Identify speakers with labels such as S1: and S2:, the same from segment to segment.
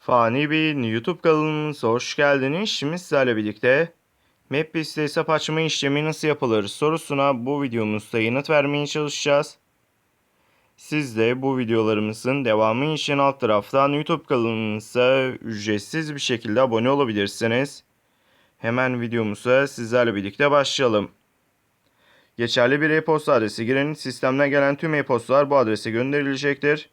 S1: Fani Bey'in YouTube kanalımıza hoş geldiniz. Şimdi sizlerle birlikte MapBiz'de hesap açma işlemi nasıl yapılır sorusuna bu videomuzda yanıt vermeye çalışacağız. Siz de bu videolarımızın devamı için alt taraftan YouTube kanalımıza ücretsiz bir şekilde abone olabilirsiniz. Hemen videomuza sizlerle birlikte başlayalım. Geçerli bir e-posta adresi girin. Sistemden gelen tüm e-postalar bu adrese gönderilecektir.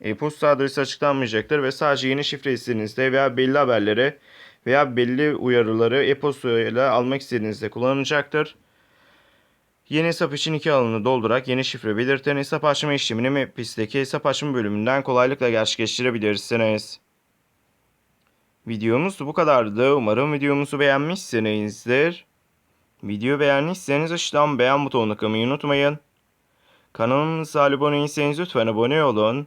S1: E-posta adresi açıklanmayacaktır ve sadece yeni şifre istediğinizde veya belli haberleri veya belli uyarıları e-posta ile almak istediğinizde kullanılacaktır. Yeni hesap için iki alanı doldurarak yeni şifre belirten hesap açma işlemini MapPis'teki hesap açma bölümünden kolaylıkla gerçekleştirebilirsiniz. Videomuz bu kadardı. Umarım videomuzu beğenmişsinizdir. Video beğendiyseniz aşağıdan beğen butonuna tıklamayı unutmayın. Kanalımıza abone değilseniz lütfen abone olun.